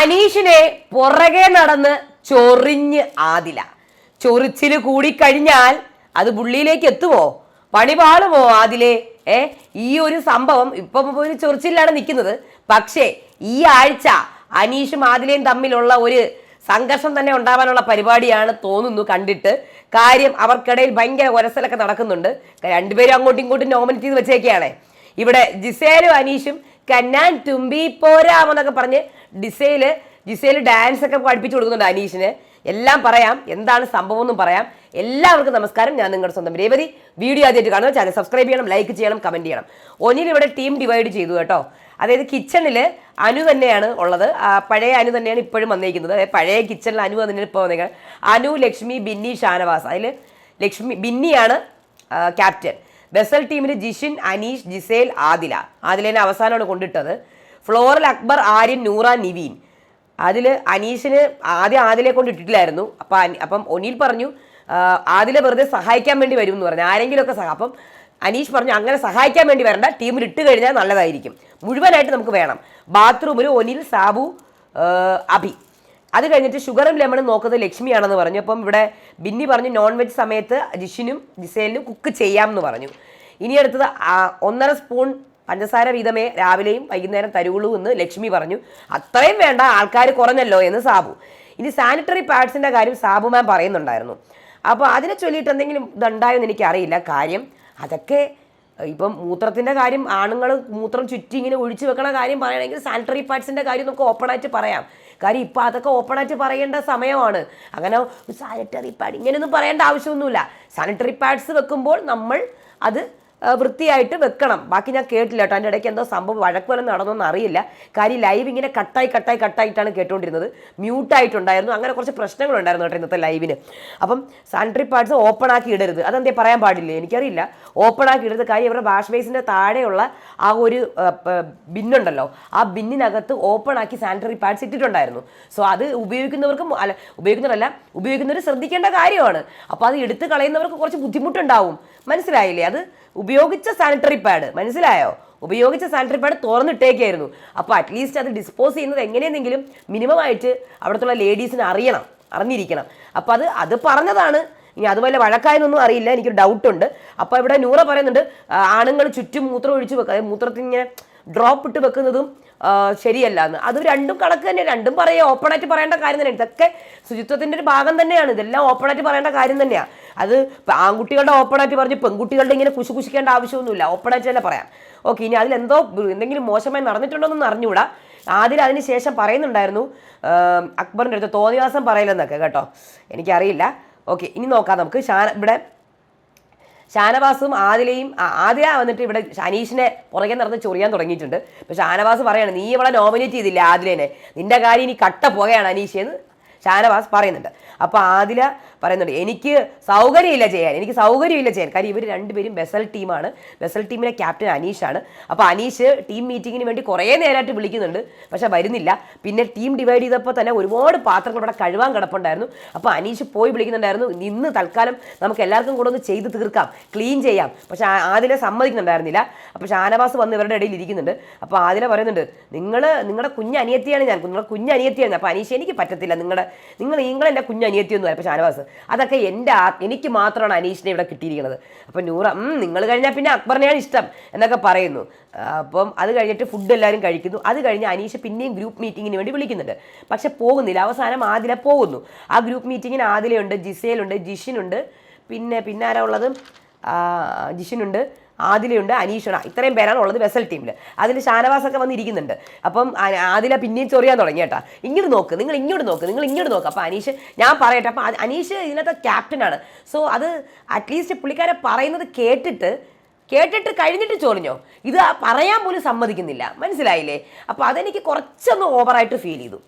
അനീഷിനെ പുറകെ നടന്ന് ചൊറിഞ്ഞ് ആദില. ചൊറിച്ചിൽ കൂടിക്കഴിഞ്ഞാൽ അത് പുള്ളിയിലേക്ക് എത്തുമോ? പണി പാളുമോ ഏ ഈ ഒരു സംഭവം ഇപ്പം ഒരു ചൊറിച്ചിലാണ് നിൽക്കുന്നത്. പക്ഷേ ഈ ആഴ്ച അനീഷും ആദിലയും തമ്മിലുള്ള ഒരു സംഘർഷം തന്നെ ഉണ്ടാവാനുള്ള പരിപാടിയാണ് തോന്നുന്നു കണ്ടിട്ട്. കാര്യം അവർക്കിടയിൽ ഭയങ്കര ഒരസലൊക്കെ നടക്കുന്നുണ്ട്. രണ്ടുപേരും അങ്ങോട്ടും ഇങ്ങോട്ടും നോമിനേറ്റ് ചെയ്ത് വെച്ചേക്കാണ് ഇവിടെ ജിസേലും അനീഷും കന്നാൻ തുമ്പി പോരാമെന്നൊക്കെ പറഞ്ഞ് ഡിസേൽ ജിസയിൽ ഡാൻസ് ഒക്കെ പഠിപ്പിച്ചു കൊടുക്കുന്നുണ്ട് അനീഷിന്. എല്ലാം പറയാം. എന്താണ് സംഭവം എന്നും പറയാം. എല്ലാവർക്കും നമസ്കാരം. ഞാൻ നിങ്ങളുടെ സ്വന്തം രേവതി. വീഡിയോ ആദ്യമായിട്ട് കാണുന്ന ചാനൽ സബ്സ്ക്രൈബ് ചെയ്യണം ലൈക്ക് ചെയ്യണം കമന്റ് ചെയ്യണം. ഒന്നിൽ ഇവിടെ ടീം ഡിവൈഡ് ചെയ്തു കേട്ടോ. അതായത് കിച്ചണിൽ അനു തന്നെയാണ് ഉള്ളത്. പഴയ അനു തന്നെയാണ് ഇപ്പോഴും വന്നിരിക്കുന്നത് അതായത് പഴയ കിച്ചണിൽ അനു തന്നെയാണ് ഇപ്പോൾ വന്നിരിക്കുന്നത് അനു ലക്ഷ്മി ബിന്നി ഷാനവാസ്. അതിൽ ലക്ഷ്മി ബിന്നിയാണ് ക്യാപ്റ്റൻ ബെസൽ ടീമിൽ ജിഷിൻ അനീഷ് ജിസേൽ ആദില. ആദിലേനെ അവസാനമാണ് കൊണ്ടിട്ടത്. ഫ്ലോറിൽ അക്ബർ ആര്യൻ നൂറ നിവീൻ. അതിൽ അനീഷിന് ആദ്യം ആദിലെ കൊണ്ട് ഇട്ടിട്ടില്ലായിരുന്നു. അപ്പം അപ്പം ഒനിൽ പറഞ്ഞു ആദിലെ വെറുതെ സഹായിക്കാൻ വേണ്ടി വരും എന്ന് പറഞ്ഞു. ആരെങ്കിലുമൊക്കെ സഹ അപ്പം അനീഷ് പറഞ്ഞു അങ്ങനെ സഹായിക്കാൻ വേണ്ടി വരണ്ട. ടീമിൽ ഇട്ട് കഴിഞ്ഞാൽ നല്ലതായിരിക്കും. മുഴുവനായിട്ട് നമുക്ക് വേണം. ബാത്റൂമിൽ ഒനിൽ സാബു അഭി. അത് കഴിഞ്ഞിട്ട് ഷുഗറും ലെമണും നോക്കുന്നത് ലക്ഷ്മിയാണെന്ന് പറഞ്ഞു. അപ്പം ഇവിടെ ബിന്നി പറഞ്ഞു നോൺ വെജ് സമയത്ത് ജിഷിനും ജിസേലിനും കുക്ക് ചെയ്യാമെന്ന് പറഞ്ഞു. ഇനി അടുത്തത് ഒന്നര സ്പൂൺ പഞ്ചസാര വീതമേ രാവിലെയും വൈകുന്നേരം തരുവുള്ളൂ എന്ന് ലക്ഷ്മി പറഞ്ഞു. അത്രയും വേണ്ട ആൾക്കാർ കുറഞ്ഞല്ലോ എന്ന് സാബു. ഇനി സാനിറ്ററി പാഡ്സിന്റെ കാര്യം സാബു മാം പറയുന്നുണ്ടായിരുന്നു. അപ്പോൾ അതിനെ ചൊല്ലിയിട്ട് എന്തെങ്കിലും ഇതുണ്ടായെന്ന് എനിക്കറിയില്ല. കാര്യം അതൊക്കെ ഇപ്പം മൂത്രത്തിന്റെ കാര്യം ആണുങ്ങൾ മൂത്രം ചുറ്റി ഇങ്ങനെ ഒഴിച്ചു വെക്കണ കാര്യം പറയുകയാണെങ്കിൽ സാനിറ്ററി പാഡ്സിന്റെ കാര്യം നമുക്ക് ഓപ്പണായിട്ട് പറയാം. കാര്യം ഇപ്പം അതൊക്കെ ഓപ്പണായിട്ട് പറയേണ്ട സമയമാണ്. അങ്ങനെ സാനിറ്ററി പാഡ് ഇങ്ങനെയൊന്നും പറയേണ്ട ആവശ്യമൊന്നുമില്ല. സാനിറ്ററി പാഡ്സ് വെക്കുമ്പോൾ നമ്മൾ അത് വൃത്തിയായിട്ട് വെക്കണം. ബാക്കി ഞാൻ കേട്ടില്ല കേട്ടോ. അതിന്റെ ഇടയ്ക്ക് എന്തോ സംഭവം വഴക്ക് നടന്നൊന്നും അറിയില്ല. കാര്യം ലൈവ് ഇങ്ങനെ കട്ടായി കട്ടായി കട്ടായിട്ടാണ് കേട്ടുകൊണ്ടിരുന്നത് മ്യൂട്ടായിട്ടുണ്ടായിരുന്നു അങ്ങനെ കുറച്ച് പ്രശ്നങ്ങളുണ്ടായിരുന്നു കേട്ടോ ഇന്നത്തെ ലൈവിന്. അപ്പം സാനിറ്ററി പാർട്സ് ഓപ്പൺ ആക്കി ഇടരുത്. അതെന്തേ പറയാൻ പാടില്ലേ? എനിക്കറിയില്ല. ഓപ്പൺ ആക്കി ഇടരുത്. കാര്യം ഇവരുടെ വാഷ് ബേസിന്റെ താഴെയുള്ള ആ ഒരു ബിന്നുണ്ടല്ലോ. ആ ബിന്നിനകത്ത് ഓപ്പൺ ആക്കി സാനിറ്ററി പാഡ്സ് ഇട്ടിട്ടുണ്ടായിരുന്നു. സോ അത് ഉപയോഗിക്കുന്നവർക്ക് അല്ല ഉപയോഗിക്കുന്നവരല്ല ഉപയോഗിക്കുന്നവർ ശ്രദ്ധിക്കേണ്ട കാര്യമാണ്. അപ്പോൾ അത് എടുത്ത് കളയുന്നവർക്ക് കുറച്ച് ബുദ്ധിമുട്ടുണ്ടാവും. മനസ്സിലായില്ലേ? അത് ഉപയോഗിച്ച സാനിറ്ററി പാഡ് മനസ്സിലായോ? ഉപയോഗിച്ച സാനിറ്ററി പാഡ് തുറന്നിട്ടേക്കായിരുന്നു. അപ്പോൾ അറ്റ്ലീസ്റ്റ് അത് ഡിസ്പോസ് ചെയ്യുന്നത് എങ്ങനെയെന്നെങ്കിലും മിനിമം ആയിട്ട് അവിടുത്തെ ലേഡീസിന് അറിയണം. അറിഞ്ഞിരിക്കണം. അപ്പോൾ അത് അത് പറഞ്ഞതാണ്. ഇനി അതുപോലെ വഴക്കായെന്നൊന്നും അറിയില്ല. എനിക്കൊരു ഡൗട്ടുണ്ട് അപ്പോൾ ഇവിടെ നൂറ പറയുന്നുണ്ട് ആണുങ്ങൾ ചുറ്റും മൂത്രം ഒഴിച്ച് വെക്കുക അതായത് മൂത്രത്തിൽ ഇങ്ങനെ ഡ്രോപ്പ് ഇട്ട് വെക്കുന്നതും ശരിയല്ല എന്ന് അത് രണ്ടും കണക്ക് തന്നെ രണ്ടും പറയുക ഓപ്പണായിട്ട് പറയേണ്ട കാര്യം തന്നെയാണ് ഇതൊക്കെ ശുചിത്വത്തിന്റെ ഒരു ഭാഗം തന്നെയാണ്. ഇതെല്ലാം ഓപ്പണായിട്ട് പറയേണ്ട കാര്യം തന്നെയാണ് അത് ആൺകുട്ടികളുടെ ഓപ്പണായിട്ട് പറഞ്ഞ് പെൺകുട്ടികളുടെ ഇങ്ങനെ കുശു കുശിക്കേണ്ട ആവശ്യമൊന്നുമില്ല. ഓപ്പണായിട്ട് തന്നെ പറയാം. ഓക്കെ ഇനി അതിലെന്തോ എന്തെങ്കിലും മോശമായി നടന്നിട്ടുണ്ടോ എന്നൊന്നും അറിഞ്ഞുകൂടാ. ആദ്യം അതിന് ശേഷം പറയുന്നുണ്ടായിരുന്നു അക്ബറിന്റെ അടുത്ത് തോന്നിവാസം പറയില്ലെന്നൊക്കെ കേട്ടോ. എനിക്കറിയില്ല. ഓക്കെ ഇനി നോക്കാം നമുക്ക്. ഷാന ഇവിടെ ഷാനവാസും ആദിലയും ആദില വന്നിട്ട് ഇവിടെ അനീഷിനെ പുറകെ നടന്ന് ചൊറിയാൻ തുടങ്ങിയിട്ടുണ്ട്. പക്ഷെ ഷാനവാസ് പറയാണ് നീ ഇവിടെ നോമിനേറ്റ് ചെയ്തില്ല ആദിലേനെ? നിന്റെ കാര്യം ഇനി കട്ട പുകയാണ് അനീഷ് എന്ന് ഷാനവാസ് പറയുന്നുണ്ട്. അപ്പൊ ആദില പറയുന്നുണ്ട് എനിക്ക് സൗകര്യമില്ല ചെയ്യാൻ എനിക്ക് സൗകര്യമില്ല ചെയ്യാൻ കാര്യം ഇവർ രണ്ടുപേരും ബെസൽ ടീമാണ്. ബെസൽ ടീമിലെ ക്യാപ്റ്റൻ അനീഷാണ്. അപ്പോൾ അനീഷ് ടീം മീറ്റിങ്ങിന് വേണ്ടി കുറേ നേരമായിട്ട് വിളിക്കുന്നുണ്ട് പക്ഷെ വരുന്നില്ല. പിന്നെ ടീം ഡിവൈഡ് ചെയ്തപ്പോൾ തന്നെ ഒരുപാട് പാത്രങ്ങൾ ഇവിടെ കഴുവാൻ കിടപ്പുണ്ടായിരുന്നു. അപ്പോൾ അനീഷ് പോയി വിളിക്കുന്നുണ്ടായിരുന്നു ഇന്ന് തൽക്കാലം നമുക്ക് എല്ലാവർക്കും കൂടെ ഒന്ന് ചെയ്ത് തീർക്കാം ക്ലീൻ ചെയ്യാം. പക്ഷെ ആദിലെ സമ്മതിക്കുന്നുണ്ടായിരുന്നില്ല. അപ്പോൾ ഷാനവാസ് വന്ന് ഇവരുടെ ഇടയിൽ ഇരിക്കുന്നുണ്ട്. അപ്പോൾ ആദില പറയുന്നുണ്ട് നിങ്ങൾ നിങ്ങളുടെ കുഞ്ഞനിയത്തിയാണ് ഞാൻ നിങ്ങളുടെ കുഞ്ഞനിയത്തിയാണ് അപ്പോൾ അനീഷ് എനിക്ക് പറ്റത്തില്ല നിങ്ങളുടെ നിങ്ങൾ നിങ്ങൾ എന്റെ അനിയത്തി അല്ല അല്ലപ്പോൾ ഷാനവാസ്. അതൊക്കെ എന്റെ എനിക്ക് മാത്രമാണ് അനീഷിനെ ഇവിടെ കിട്ടിയിരിക്കുന്നത്. അപ്പം നൂറ നിങ്ങൾ കഴിഞ്ഞാൽ പിന്നെ അക്ബറിനെയാണ് ഇഷ്ടം എന്നൊക്കെ പറയുന്നു. അപ്പം അത് കഴിഞ്ഞിട്ട് ഫുഡ് എല്ലാവരും കഴിക്കുന്നു. അത് കഴിഞ്ഞ് അനീഷ് പിന്നെയും ഗ്രൂപ്പ് മീറ്റിങ്ങിന് വേണ്ടി വിളിക്കുന്നുണ്ട്. പക്ഷെ പോകുന്നില്ല. അവസാനം ആദില പോകുന്നു. ആ ഗ്രൂപ്പ് മീറ്റിങ്ങിന് ആദിലയുണ്ട് ജിസേലുണ്ട് ജിഷിനുണ്ട്. പിന്നെ പിന്നെ ആരാ ഉള്ളത്? ജിഷിനുണ്ട്. ആദിലയുണ്ട് അനീഷുണ്ട്. ഇത്രയും പേരാണ് ഉള്ളത് വെസൽ ടീമിൽ അതിൽ ഷാനവാസൊക്കെ വന്നിരിക്കുന്നുണ്ട്. അപ്പം ആദില പിന്നെയും ചൊറിയാൻ തുടങ്ങി കേട്ടാ. ഇങ്ങോട്ട് നോക്ക് നിങ്ങൾ ഇങ്ങോട്ട് നോക്ക് നിങ്ങൾ ഇങ്ങോട്ട് നോക്ക്. അപ്പോൾ അനീഷ് ഞാൻ പറയട്ടെ അപ്പം അനീഷ് ഇതിനകത്ത് ക്യാപ്റ്റനാണ് സോ അത് അറ്റ്ലീസ്റ്റ് പുള്ളിക്കാരെ പറയുന്നത് കേട്ടിട്ട് കേട്ടിട്ട് കഴിഞ്ഞിട്ട് ചൊറിഞ്ഞോ. ഇത് പറയാൻ പോലും സമ്മതിക്കുന്നില്ല. മനസ്സിലായില്ലേ? അപ്പോൾ അതെനിക്ക് കുറച്ചൊന്ന് ഓവറായിട്ട് ഫീൽ ചെയ്തു.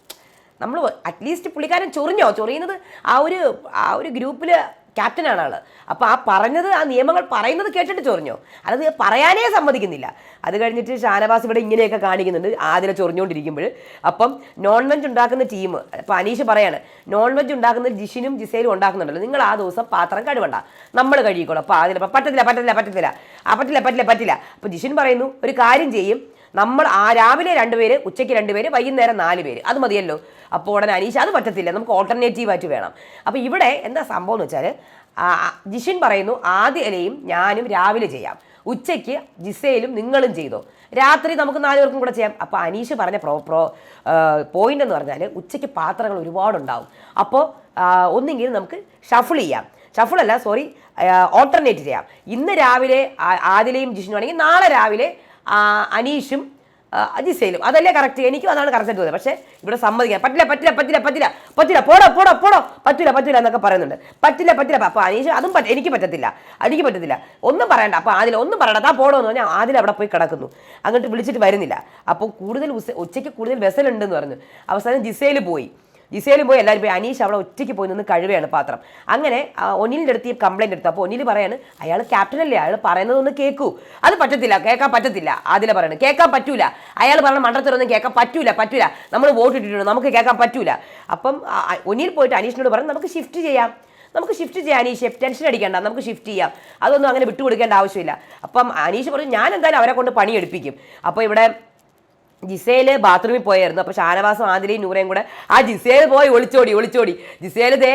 നമ്മൾ അറ്റ്ലീസ്റ്റ് പുള്ളിക്കാരൻ ചൊറിഞ്ഞോ? ചൊറിയുന്നത് ആ ഒരു ആ ഒരു ഗ്രൂപ്പിൽ ക്യാപ്റ്റനാണ് ആൾ. അപ്പോൾ ആ പറഞ്ഞത് ആ നിയമങ്ങൾ പറയുന്നത് കേട്ടിട്ട് ചൊറിഞ്ഞോ. അത് പറയാനേ സമ്മതിക്കുന്നില്ല. അത് കഴിഞ്ഞിട്ട് ഷാനവാസ് ഇവിടെ ഇങ്ങനെയൊക്കെ കാണിക്കുന്നുണ്ട്. ആദ്യം ചൊറിഞ്ഞുകൊണ്ടിരിക്കുമ്പോൾ. അപ്പം നോൺ വെജ് ഉണ്ടാക്കുന്ന ടീം അപ്പോൾ അനീഷ് പറയാണ് നോൺ വെജ് ഉണ്ടാക്കുന്ന ജിഷിനും ജിസേലും ഉണ്ടാക്കുന്നുണ്ടല്ലോ. നിങ്ങൾ ആ ദിവസം പാത്രം കഴിവണ്ട. നമ്മൾ കഴുകിക്കോളൂ. അപ്പോൾ അതിൽ പറ്റത്തില്ല പറ്റത്തില്ല പറ്റത്തില്ല. ആ പറ്റില്ല പറ്റില്ല പറ്റില്ല. അപ്പോൾ ജിഷിൻ പറയുന്നു ഒരു കാര്യം ചെയ്യും. നമ്മൾ ആ രാവിലെ രണ്ടുപേര് ഉച്ചയ്ക്ക് രണ്ടുപേര് വൈകുന്നേരം നാല് പേര് അത് മതിയല്ലോ. അപ്പോൾ ഉടനെ അനീഷ അത് പറ്റത്തില്ല. നമുക്ക് ഓൾട്ടർനേറ്റീവ് ആയിട്ട് വേണം. അപ്പോൾ ഇവിടെ എന്താ സംഭവം എന്ന് വെച്ചാൽ ജിഷിൻ പറയുന്നു ആദ്യ ഇലയും ഞാനും രാവിലെ ചെയ്യാം. ഉച്ചയ്ക്ക് ജിസയിലും നിങ്ങളും ചെയ്തോ. രാത്രി നമുക്ക് നാല് പേർക്കും കൂടെ ചെയ്യാം. അപ്പോൾ അനീഷ് പറഞ്ഞ പ്രോ പ്രോ പോയിന്റ് എന്ന് പറഞ്ഞാൽ ഉച്ചയ്ക്ക് പാത്രങ്ങൾ ഒരുപാടുണ്ടാവും. അപ്പോൾ ഒന്നെങ്കിൽ നമുക്ക് ഷഫിൾ ചെയ്യാം. ഷഫിൾ അല്ല സോറി ഓൾട്ടർനേറ്റ് ചെയ്യാം. ഇന്ന് രാവിലെ ആദിലയും ജിഷിനും ആണെങ്കിൽ നാളെ രാവിലെ അനീഷും അജിസയിലും അതല്ലേ കറക്റ്റ് എനിക്കും അതാണ് കറക്റ്റ് തോന്നുന്നത് പക്ഷേ ഇവിടെ സമ്മതിക്കാൻ പറ്റില്ല പറ്റില്ല പറ്റില്ല പറ്റില്ല പറ്റില്ല. പോടോ പോടോ പോടോ. പറ്റില്ല പറ്റില്ല എന്നൊക്കെ പറയുന്നുണ്ട്. പറ്റില്ല പറ്റില്ല. അപ്പോൾ അനീഷ് അതും പറ്റ എനിക്ക് പറ്റത്തില്ല. എനിക്ക് പറ്റത്തില്ല. ഒന്നും പറയണ്ട. അപ്പോൾ ആദ്യം ഒന്നും പറയണ്ട. താ പോടോ എന്ന് പറഞ്ഞാൽ ആദ്യം അവിടെ പോയി കിടക്കുന്നു. അങ്ങോട്ട് വിളിച്ചിട്ട് വരുന്നില്ല. അപ്പോൾ കൂടുതൽ ഉച്ചയ്ക്ക് കൂടുതൽ വെസലുണ്ടെന്ന് പറഞ്ഞു. അവസാനം ജിസയിൽ പോയി. ജിസേലും പോയി എല്ലാവരും പോയി. അനീഷ് അവിടെ ഒറ്റയ്ക്ക് പോയി നിന്ന് കഴിവയാണ് പാത്രം. അങ്ങനെ ഒനിലിന്റെ അടുത്ത് ഈ കംപ്ലൈന്റ് എടുത്തു. അപ്പോൾ ഒനിൽ പറയാണ് അയാൾ ക്യാപ്റ്റനല്ലേ അയാൾ പറയുന്നതൊന്ന് കേൾക്കൂ അത് പറ്റത്തില്ല കേൾക്കാൻ പറ്റത്തില്ല. അതിലെ പറയുന്നത് കേൾക്കാൻ പറ്റൂല. അയാൾ പറഞ്ഞ മണ്ടത്തരൊന്നും കേൾക്കാൻ പറ്റൂല പറ്റൂല. നമ്മൾ വോട്ട് ഇട്ടിട്ടുണ്ട് നമുക്ക് കേൾക്കാൻ പറ്റൂല. അപ്പം ഒനിൽ പോയിട്ട് അനീഷിനോട് പറഞ്ഞു നമുക്ക് ഷിഫ്റ്റ് ചെയ്യാം. നമുക്ക് ഷിഫ്റ്റ് ചെയ്യാം അനീഷ്. ടെൻഷൻ അടിക്കേണ്ട. നമുക്ക് ഷിഫ്റ്റ് ചെയ്യാം. അതൊന്നും അങ്ങനെ വിട്ടുകൊടുക്കേണ്ട ആവശ്യമില്ല. അപ്പം അനീഷ് പറഞ്ഞു ഞാൻ എന്തായാലും അവരെ കൊണ്ട് പണിയെടുപ്പിക്കും. അപ്പോൾ ഇവിടെ ജിസേൽ ബാത്റൂമിൽ പോയായിരുന്നു. അപ്പോൾ ഷാനവാസം ആദിലയും നൂറയും കൂടെ ആ ജിസേൽ പോയി ഒളിച്ചോടി ഒളിച്ചോടി. ജിസേൽ ദേ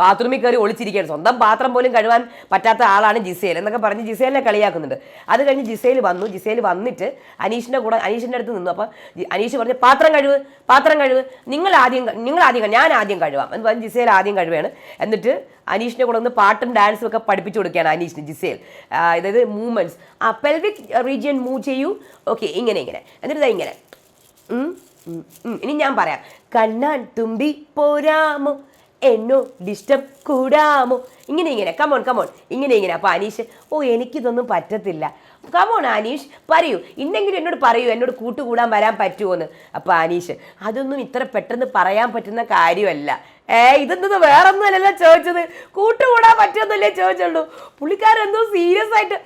ബാത്റൂമിൽ കയറി ഒളിച്ചിരിക്കുകയാണ്. സ്വന്തം പാത്രം പോലും കഴുവാൻ പറ്റാത്ത ആളാണ് ജിസേൽ എന്നൊക്കെ പറഞ്ഞ് ജിസേലിനെ കളിയാക്കുന്നുണ്ട്. അത് കഴിഞ്ഞ് ജിസേൽ വന്നു. ജിസേൽ വന്നിട്ട് അനീഷിന്റെ കൂടെ അനീഷിന്റെ അടുത്ത് നിന്നു. അപ്പോൾ അനീഷ് പറഞ്ഞു പാത്രം കഴിവ് പാത്രം കഴിവ്. നിങ്ങൾ ആദ്യം നിങ്ങൾ ആദ്യം ഞാൻ ആദ്യം കഴിവാം. എന്ന് പറഞ്ഞ് ജിസേൽ ആദ്യം കഴിവാണ്. എന്നിട്ട് അനീഷിന്റെ കൂടെ ഒന്ന് പാട്ടും ഡാൻസും ഒക്കെ പഠിപ്പിച്ചു കൊടുക്കുകയാണ് അനീഷിന് ജിസേൽ അതായത് മൂവ്മെന്റ്സ് ആ പെൽവിക് റീജിയൻ മൂവ് ചെയ്യൂ. ഓക്കെ ഇങ്ങനെ ഇങ്ങനെ. എന്നിട്ട് ഇങ്ങനെ. ഇനി ഞാൻ പറയാം. കണ്ണാൻ തുമ്പി പോരാമോ? എന്നോ ഡിസ്റ്റർബ് കൂടാമോ? ഇങ്ങനെ ഇങ്ങനെ. കമോൺ കമോൺ ഇങ്ങനെ ഇങ്ങനെ. അപ്പോൾ അനീഷ് ഓ എനിക്കിതൊന്നും പറ്റത്തില്ല. Come on Aneesh. പറയൂ. ഇന്നെങ്കിലും എന്നോട് പറയൂ. എന്നോട് കൂട്ടുകൂടാൻ വരാൻ പറ്റുമോന്ന് അപ്പോൾ അനീഷ് അതൊന്നും ഇത്ര പെട്ടെന്ന് പറയാൻ പറ്റുന്ന കാര്യമല്ല. ഏ ഇതെന്തത് വേറൊന്നും അല്ലല്ലോ ചോദിച്ചത്. കൂട്ടുകൂടാൻ പറ്റുമെന്നല്ലേ ചോദിച്ചുള്ളൂ. പുള്ളിക്കാരെന്തോ സീരിയസ് ആയിട്ട്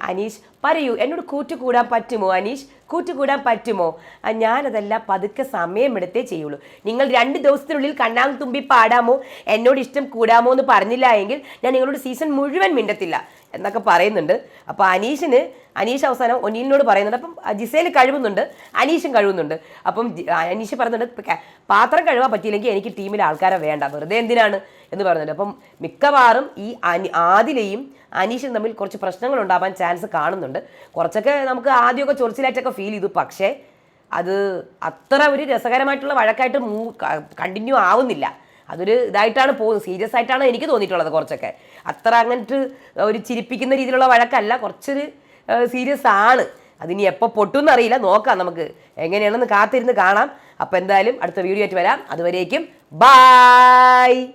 അനീഷ് പറയൂ എന്നോട് കൂട്ടുകൂടാൻ പറ്റുമോ അനീഷ്? കൂട്ടുകൂടാൻ പറ്റുമോ? ഞാനതല്ല പതുക്കെ സമയമെടുത്തേ ചെയ്യുള്ളൂ. നിങ്ങൾ രണ്ട് ദിവസത്തിനുള്ളിൽ കണ്ണാങ് തുമ്പി പാടാമോ? എന്നോട് ഇഷ്ടം കൂടാമോ എന്ന് പറഞ്ഞില്ല എങ്കിൽ ഞാൻ നിങ്ങളോട് സീസൺ മുഴുവൻ മിണ്ടത്തില്ല എന്നൊക്കെ പറയുന്നുണ്ട്. അപ്പോൾ അനീഷിന് അനീഷ് അവസാനം ഒനീലിനോട് പറയുന്നുണ്ട്. അപ്പം ജിസേൽ കഴിവുന്നുണ്ട് അനീഷും കഴിവുന്നുണ്ട്. അപ്പം അനീഷ് പറയുന്നുണ്ട് പാത്രം കഴുകാൻ പറ്റിയില്ലെങ്കിൽ എനിക്ക് ടീമിൽ ആൾക്കാരെ വേണ്ട വെറുതെ എന്തിനാണ്? എന്ന് പറയുന്നുണ്ട്. അപ്പം മിക്കവാറും ഈ അനി ആദിലയും അനീഷും തമ്മിൽ കുറച്ച് പ്രശ്നങ്ങൾ ഉണ്ടാവാൻ ചാൻസ് കാണുന്നുണ്ട്. കുറച്ചൊക്കെ നമുക്ക് ആദ്യമൊക്കെ ചൊറിച്ചിലായിട്ടൊക്കെ ഫീൽ ചെയ്തു. പക്ഷേ അത് അത്ര ഒരു രസകരമായിട്ടുള്ള വഴക്കായിട്ട് മൂ കണ്ടിന്യൂ ആവുന്നില്ല. അതൊരു ഇതായിട്ടാണ് പോകുന്നത്. സീരിയസ് ആയിട്ടാണ് എനിക്ക് തോന്നിയിട്ടുള്ളത് കുറച്ചൊക്കെ. അത്ര അങ്ങനത്തെ ഒരു ചിരിപ്പിക്കുന്ന രീതിയിലുള്ള വഴക്കല്ല. കുറച്ചൊരു സീരിയസ് ആണ്. അതിനി എപ്പോൾ പൊട്ടുമെന്ന് അറിയില്ല. നോക്കാം നമുക്ക്. എങ്ങനെയാണെന്ന് കാത്തിരുന്ന് കാണാം. അപ്പോൾ എന്തായാലും അടുത്ത വീഡിയോ ആയിട്ട് വരാം. അതുവരേക്കും ബായ്